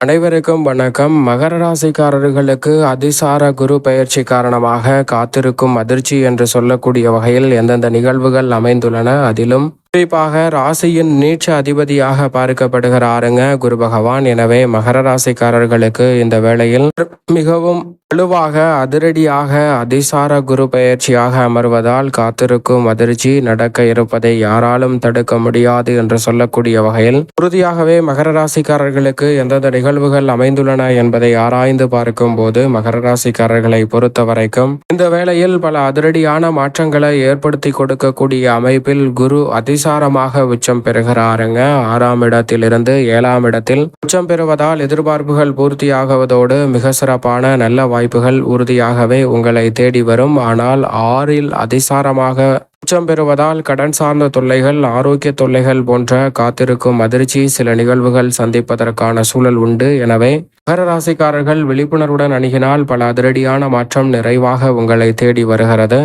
அனைவருக்கும் வணக்கம். மகர ராசிக்காரர்களுக்கு அதிசார குரு பயிற்சி காரணமாக காத்திருக்கும் அதிர்ச்சி என்று சொல்லக்கூடிய வகையில் எந்தெந்த நிகழ்வுகள் அமைந்துள்ளன அதிலும் குறிப்பாக ராசியின் நீட்ச அதிபதியாக பார்க்கப்படுகிறாருங்க. குரு பகவான். எனவே மகர ராசிக்காரர்களுக்கு இந்த வேளையில் மிகவும் வலுவாக அதிரடியாக அதிசார குரு பயிற்சியாக அமர்வதால் காத்திருக்கும் அதிர்ச்சி நடக்க இருப்பதை யாராலும் தடுக்க முடியாது என்று சொல்லக்கூடிய வகையில் உறுதியாகவே மகர ராசிக்காரர்களுக்கு எந்தெந்த நிகழ்வுகள் அமைந்துள்ளன என்பதை ஆராய்ந்து பார்க்கும் போது மகர ராசிக்காரர்களை பொறுத்த வரைக்கும் இந்த வேளையில் பல அதிரடியான மாற்றங்களை ஏற்படுத்தி கொடுக்கக்கூடிய அமைப்பில் குரு அதி அதிசாரமாக உச்சம் பெறுகிறாருங்க. ஆறாம் இடத்திலிருந்து ஏழாம் இடத்தில் உச்சம் பெறுவதால் எதிர்பார்ப்புகள் பூர்த்தியாகுவதோடு மிக சிறப்பான நல்ல வாய்ப்புகள் உறுதியாகவே உங்களை தேடி வரும். ஆனால் ஆறில் அதிசாரமாக உச்சம் பெறுவதால் கடன் சார்ந்த தொல்லைகள் ஆரோக்கிய தொல்லைகள் போன்ற காத்திருக்கும் அதிர்ச்சி சில நிகழ்வுகள் சந்திப்பதற்கான சூழல் உண்டு. எனவே மகர ராசிக்காரர்கள் விழிப்புணர்வுடன் அணுகினால் பல அதிரடியான மாற்றம் நிறைவாக உங்களை தேடி வருகிறது.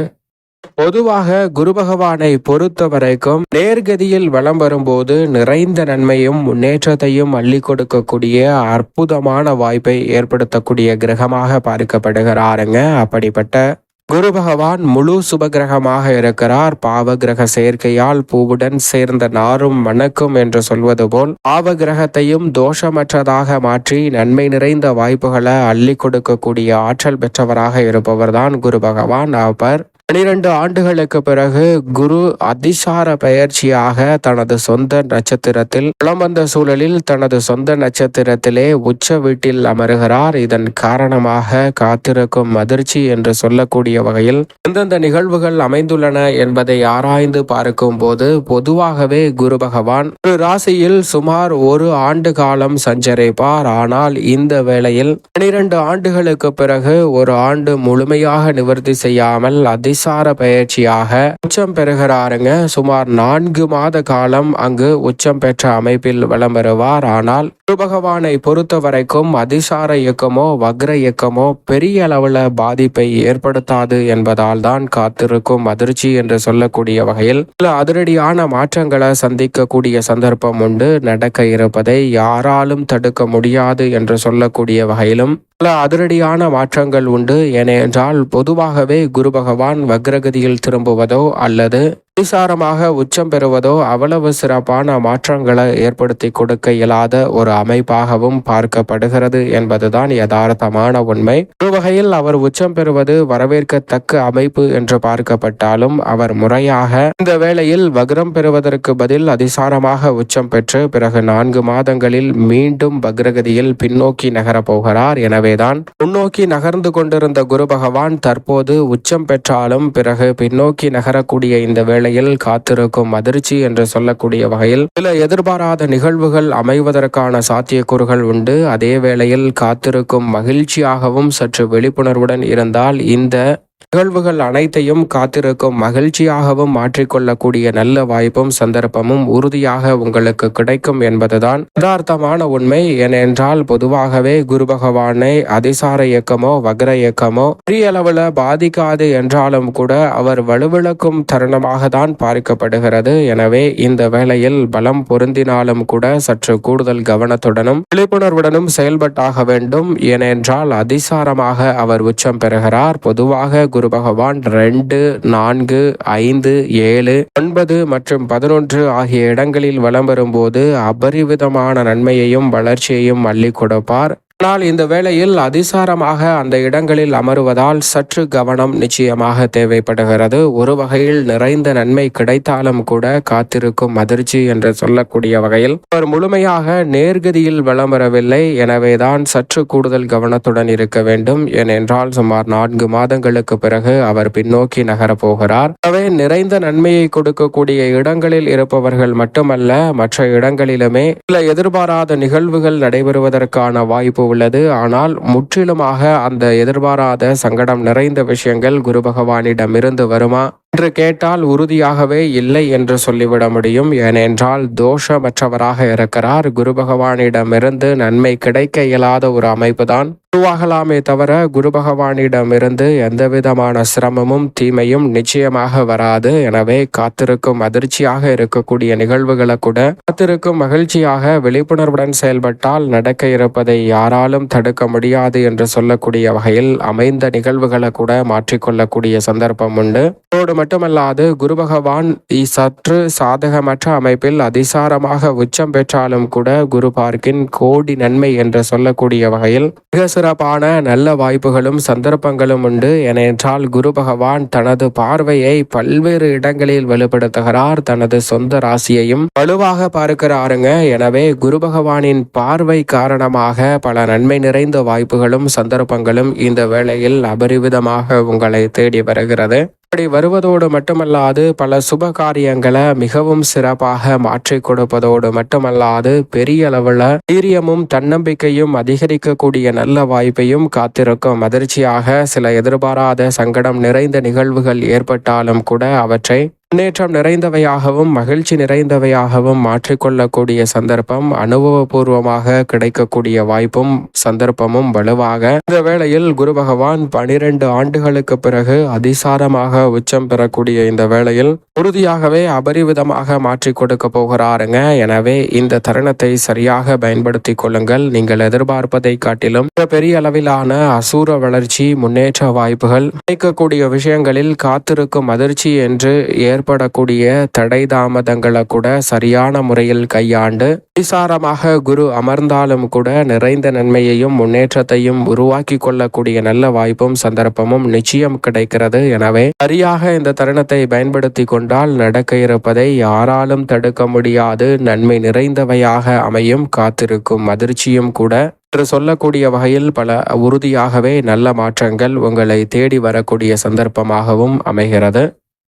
பொதுவாக குரு பகவானை பொறுத்த வரைக்கும் நேர்கதியில் வலம் வரும்போது நிறைந்த நன்மையும் முன்னேற்றத்தையும் அள்ளி கொடுக்கக்கூடிய அற்புதமான வாய்ப்பை ஏற்படுத்தக்கூடிய கிரகமாக பார்க்கப்படுகிறாருங்க. அப்படிப்பட்ட குரு பகவான் முழு சுபகிரகமாக இருக்கிறார். பாவ கிரக சேர்க்கையால் பூவுடன் சேர்ந்த நாரும் மணக்கும் என்று சொல்வது போல் பாவ கிரகத்தையும் தோஷமற்றதாக மாற்றி நன்மை நிறைந்த வாய்ப்புகளை அள்ளி கொடுக்கக்கூடிய ஆற்றல் பெற்றவராக இருப்பவர்தான் குரு பகவான் அவர் பனிரெண்டு ஆண்டுகளுக்கு பிறகு குரு அதிசார பயிற்சியாக தனது சொந்த நட்சத்திரத்தில் புலம் வந்த சூழலில் தனது சொந்த நட்சத்திரத்திலே உச்ச வீட்டில் அமருகிறார். இதன் காரணமாக காத்திருக்கும் அதிர்ச்சி என்று சொல்லக்கூடிய வகையில் எந்தெந்த நிகழ்வுகள் அமைந்துள்ளன என்பதை ஆராய்ந்து பார்க்கும் போது பொதுவாகவே குரு பகவான் ஒரு ராசியில் சுமார் ஒரு ஆண்டு காலம் சஞ்சரிப்பார். ஆனால் இந்த வேளையில் பனிரெண்டு ஆண்டுகளுக்கு பிறகு ஒரு ஆண்டு முழுமையாக நிவர்த்தி செய்யாமல் அதி அதிசார பயிற்சியாக உச்சம் பெறுகிறாருங்க. சுமார் நான்கு மாத காலம் அங்கு உச்சம் பெற்ற அமைப்பில் வலம் வருவார். ஆனால் குரு பகவானை பொறுத்த வரைக்கும் அதிசார இயக்கமோ வக்ர இயக்கமோ பெரிய அளவில் பாதிப்பை ஏற்படுத்தாது என்பதால் தான் காத்திருக்கும் அதிர்ச்சி என்று சொல்லக்கூடிய வகையில் சில அதிரடியான மாற்றங்களை சந்திக்கக்கூடிய சந்தர்ப்பம் உண்டு. நடக்க இருப்பதை யாராலும் தடுக்க முடியாது என்று சொல்லக்கூடிய வகையிலும் பல அதிரடியான மாற்றங்கள் உண்டு. ஏனென்றால் பொதுவாகவே குரு பகவான் வக்ரகதியில் திரும்புவதோ அல்லது அதிசாரமாக உச்சம் பெறுவதோ அவ்வளவு சிறப்பான மாற்றங்களை ஏற்படுத்தி கொடுக்க இயலாத ஒரு அமைப்பாகவும் பார்க்கப்படுகிறது என்பதுதான் யதார்த்தமான உண்மை. ஒரு வகையில் அவர் உச்சம் பெறுவது வரவேற்கத்தக்க அமைப்பு என்று பார்க்கப்பட்டாலும் அவர் முறையாக இந்த வேளையில் வக்ரம் பெறுவதற்கு பதில் அதிசாரமாக உச்சம் பெற்று பிறகு நான்கு மாதங்களில் மீண்டும் வக்ரகதியில் பின்னோக்கி நகரப் போகிறார். எனவேதான் முன்னோக்கி நகர்ந்து கொண்டிருந்த குரு பகவான் தற்போது உச்சம் பெற்றாலும் பிறகு பின்னோக்கி நகரக்கூடிய இந்த வேளை வேளையில் காத்திருக்கும் அதிர்ச்சி என்று சொல்லக்கூடிய வகையில் சில எதிர்பாராத நிகழ்வுகள் அமைவதற்கான சாத்தியக்கூறுகள் உண்டு. அதே வேளையில் காத்திருக்கும் மகிழ்ச்சியாகவும் சற்று விழிப்புணர்வுடன் இருந்தால் இந்த நிகழ்வுகள் அனைத்தையும் காத்திருக்கும் மகிழ்ச்சியாகவும் மாற்றிக்கொள்ளக்கூடிய நல்ல வாய்ப்பும் சந்தர்ப்பமும் உறுதியாக உங்களுக்கு கிடைக்கும் என்பதுதான் யதார்த்தமான உண்மை. ஏனென்றால் பொதுவாகவே குரு பகவானை அதிசார இயக்கமோ வக்ர இயக்கமோ பெரிய அளவுல பாதிக்காது என்றாலும் கூட அவர் வலுவிழக்கும் தருணமாக தான் பார்க்கப்படுகிறது எனவே இந்த வேளையில் பலம் பொருந்தினாலும் கூட சற்று கூடுதல் கவனத்துடனும் விழிப்புணர்வுடனும் செயல்பட்டாக வேண்டும். ஏனென்றால் அதிசாரமாக அவர் உச்சம் பெறுகிறார். பொதுவாக குரு பகவான் ரெண்டு நான்கு ஐந்து ஏழு ஒன்பது மற்றும் பதினொன்று ஆகிய இடங்களில் வலம் வரும்போது அபரிவிதமான நன்மையையும் வளர்ச்சியையும் அள்ளி கொடுப்பார். ஆனால் இந்த வேளையில் அதிசாரமாக அந்த இடங்களில் அமருவதால் சற்று கவனம் நிச்சயமாக தேவைப்படுகிறது. ஒரு வகையில் நிறைந்த நன்மை கிடைத்தாலும் கூட காத்திருக்கும் அதிர்ச்சி என்று சொல்லக்கூடிய வகையில் அவர் முழுமையாக நேர்கதியில் வளம் வரவில்லை. எனவேதான் சற்று கூடுதல் கவனத்துடன் இருக்க வேண்டும். ஏனென்றால் சுமார் நான்கு மாதங்களுக்கு பிறகு அவர் பின்னோக்கி நகரப் போகிறார். எனவே நிறைந்த நன்மையை கொடுக்கக்கூடிய இடங்களில் இருப்பவர்கள் மட்டுமல்ல மற்ற இடங்களிலுமே சில எதிர்பாராத நிகழ்வுகள் நடைபெறுவதற்கான வாய்ப்பு உள்ளது. ஆனால் முற்றிலுமாக அந்த எதிர்பாராத சங்கடம் நிறைந்த விஷயங்கள் குரு பகவானிடமிருந்து வருமா? என்று கேட்டால் உறுதியாகவே இல்லை என்று சொல்லிவிட முடியும். ஏனென்றால் தோஷமற்றவராக இருக்கிறார். குரு பகவானிடமிருந்து நன்மை கிடைக்க இயலாத ஒரு அமைப்புதான். உருவாகலாமே தவிர குரு பகவானிடமிருந்து எந்த விதமான சிரமமும் தீமையும் நிச்சயமாக வராது. எனவே காத்திருக்கும் அதிர்ச்சியாக இருக்கக்கூடிய நிகழ்வுகளை கூட காத்திருக்கும் மகிழ்ச்சியாக விழிப்புணர்வுடன் செயல்பட்டால் நடக்க இருப்பதை யாராலும் தடுக்க முடியாது என்று சொல்லக்கூடிய வகையில் அமைந்த நிகழ்வுகளை கூட மாற்றிக்கொள்ளக்கூடிய சந்தர்ப்பம் உண்டு. மட்டுமல்லாது குரு பகவான் சற்று சாதகமற்ற அமைப்பில் அதிசாரமாக உச்சம் பெற்றாலும் கூட குரு பார்க்கின் கோடி நன்மை என்று சொல்லக்கூடிய வகையில் மிக சிறப்பான நல்ல வாய்ப்புகளும் சந்தர்ப்பங்களும் உண்டு. ஏனென்றால் குரு பகவான் தனது பார்வையை பல்வேறு இடங்களில் வலுப்படுத்துகிறார் தனது சொந்த ராசியையும் வலுவாக பார்க்கிறாருங்க. எனவே குரு பகவானின் பார்வை காரணமாக பல நன்மை நிறைந்த வாய்ப்புகளும் சந்தர்ப்பங்களும் இந்த வேளையில் அபரிவிதமாக உங்களை தேடி வருகிறது. அப்படி வருவதோடு மட்டுமல்லாது பல சுப காரியங்களை மிகவும் சிறப்பாக மாற்றி கொடுப்பதோடு மட்டுமல்லாது பெரிய அளவில் தைரியமும் தன்னம்பிக்கையும் அதிகரிக்கக்கூடிய நல்ல வாய்ப்பையும் காத்திருக்கும். அதிர்ச்சியாக சில எதிர்பாராத சங்கடம் நிறைந்த நிகழ்வுகள் ஏற்பட்டாலும் கூட அவற்றை முன்னேற்றம் நிறைந்தவையாகவும் மகிழ்ச்சி நிறைந்தவையாகவும் மாற்றிக்கொள்ளக்கூடிய சந்தர்ப்பம் அனுபவபூர்வமாக கிடைக்கக்கூடிய வாய்ப்பும் சந்தர்ப்பமும் வலுவாக. இந்த வேளையில் குரு பகவான் பனிரெண்டு ஆண்டுகளுக்கு பிறகு அதிசாரமாக உச்சம் பெறக்கூடிய இந்த வேளையில் உறுதியாகவே அபரிவிதமாக மாற்றி கொடுக்க போகிறாருங்க. எனவே இந்த தருணத்தை சரியாக பயன்படுத்தி கொள்ளுங்கள். நீங்கள் எதிர்பார்ப்பதை காட்டிலும் பெரிய அளவிலான அசூர வளர்ச்சி முன்னேற்ற வாய்ப்புகள் கிடைக்கக்கூடிய விஷயங்களில் காத்திருக்கும் அதிர்ச்சி என்று ஏற்படக்கூடிய தடை தாமதங்களை கூட சரியான முறையில் கையாண்டு விசாரமாக குரு அமர்ந்தாலும் கூட நிறைந்த நன்மையையும் முன்னேற்றத்தையும் உருவாக்கி கொள்ளக்கூடிய நல்ல வாய்ப்பும் சந்தர்ப்பமும் நிச்சயம் கிடைக்கிறது. எனவே சரியாக இந்த தருணத்தை பயன்படுத்தி கொண்டால் நடக்க இருப்பதை யாராலும் தடுக்க முடியாது. நன்மை நிறைந்தவையாக அமையும் காத்திருக்கும் அதிர்ச்சியும் கூட. என்று சொல்லக்கூடிய வகையில் பல உறுதியாகவே நல்ல மாற்றங்கள் உங்களை தேடி வரக்கூடிய சந்தர்ப்பமாகவும் அமைகிறது.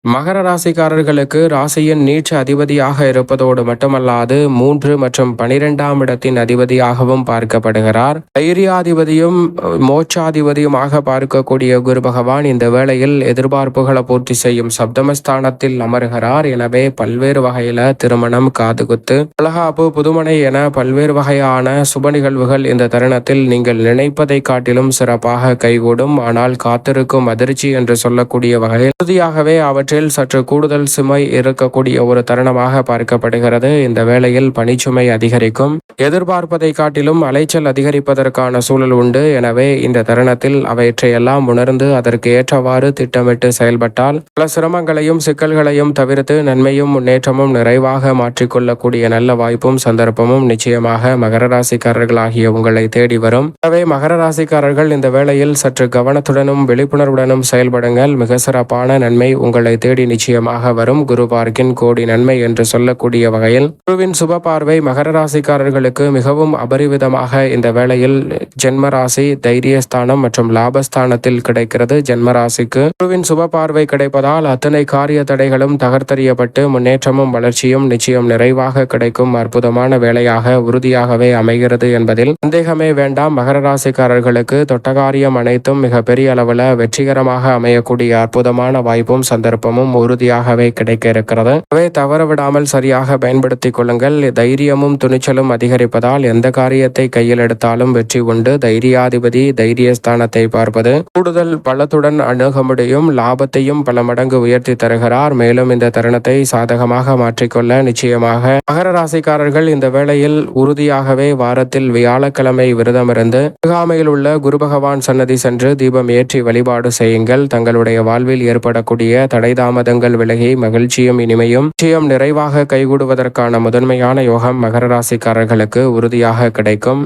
மகர ராசிக்காரர்களுக்கு ராசியின் நீச்ச அதிபதியாக இருப்பதோடு மட்டுமல்லாது மூன்று மற்றும் பனிரெண்டாம் இடத்தின் அதிபதியாகவும் பார்க்கப்படுகிறார். தைரியாதிபதியும் மோட்சாதிபதியுமாக பார்க்கக்கூடிய குரு பகவான் இந்த வேளையில் எதிர்பார்ப்புகளை பூர்த்தி செய்யும் சப்தமஸ்தானத்தில் அமர்கிறார். எனவே பல்வேறு வகையில திருமணம் காதுகுத்து அழகாப்பு புதுமனை என பல்வேறு வகையான சுப நிகழ்வுகள் இந்த தருணத்தில் நீங்கள் நினைப்பதை காட்டிலும் சிறப்பாக கைகூடும். ஆனால் காத்திருக்கும் அதிர்ச்சி என்று சொல்லக்கூடிய வகையில் உறுதியாகவே அவற்றை அவற்றில் சற்று கூடுதல் சுமை இருக்கக்கூடிய ஒரு தருணமாக பார்க்கப்படுகிறது. இந்த வேளையில் பணிச்சுமை அதிகரிக்கும். எதிர்பார்ப்பதை காட்டிலும் அலைச்சல் அதிகரிப்பதற்கான சூழல் உண்டு. எனவே இந்த தருணத்தில் அவற்றையெல்லாம் உணர்ந்து அதற்கு ஏற்றவாறு திட்டமிட்டு செயல்பட்டால் பல சிரமங்களையும் சிக்கல்களையும் தவிர்த்து நன்மையும் முன்னேற்றமும் நிறைவாக மாற்றிக்கொள்ளக்கூடிய நல்ல வாய்ப்பும் சந்தர்ப்பமும் நிச்சயமாக மகர ராசிக்காரர்களாகிய உங்களை தேடி வரும். எனவே மகர ராசிக்காரர்கள் இந்த வேளையில் சற்று கவனத்துடனும் விழிப்புணர்வுடனும் செயல்படுங்கள். மிக சிறப்பான நன்மை உங்களை தேடி நிச்சயமாக வரும் குரு பார்க்கின் கோடி நன்மை என்று சொல்லக்கூடிய வகையில் குருவின் சுப பார்வை மகர ராசிக்காரர்களுக்கு மிகவும் அபரிவிதமாக இந்த வேளையில் ஜென்மராசி தைரியஸ்தானம் மற்றும் லாபஸ்தானத்தில் கிடைக்கிறது. ஜென்மராசிக்கு குருவின் சுப பார்வை கிடைப்பதால் அத்தனை காரிய தடைகளும் தகர்த்தறியப்பட்டு முன்னேற்றமும் வளர்ச்சியும் நிச்சயம் நிறைவாக கிடைக்கும் அற்புதமான வேலையாக உறுதியாகவே அமைகிறது என்பதில் சந்தேகமே வேண்டாம். மகர ராசிக்காரர்களுக்கு தொட்டகாரியம் அனைத்தும் மிக பெரிய அளவில் வெற்றிகரமாக அமையக்கூடிய அற்புதமான வாய்ப்பும் சந்தர்ப்பம் சந்தர்ப்பமும் உறுதியாகவே கிடைக்க இருக்கிறது அவை தவற விடாமல் சரியாக பயன்படுத்திக் கொள்ளுங்கள். தைரியமும் துணிச்சலும் அதிகரிப்பதால் எந்த காரியத்தை கையில் எடுத்தாலும் வெற்றி உண்டு. தைரியாதிபதி தைரியஸ்தானத்தை பார்ப்பது. கூடுதல் பலத்துடன் அணுக முடியும். லாபத்தையும் பல மடங்கு உயர்த்தி தருகிறார். மேலும் இந்த தருணத்தை சாதகமாக மாற்றிக்கொள்ள நிச்சயமாக மகர ராசிக்காரர்கள் இந்த வேளையில் உறுதியாகவே வாரத்தில் வியாழக்கிழமை விரதமிருந்து அருகாமையில் உள்ள குரு பகவான் சன்னதி சென்று தீபம் ஏற்றி வழிபாடு செய்யுங்கள். தங்களுடைய வாழ்வில் ஏற்படக்கூடிய தடை தாமதங்கள் விலகி மகிழ்ச்சியும் இனிமையும் நிச்சயம் நிறைவாக கைகூடுவதற்கான முதன்மையான யோகம் மகர ராசிக்காரர்களுக்கு உறுதியாக கிடைக்கும்.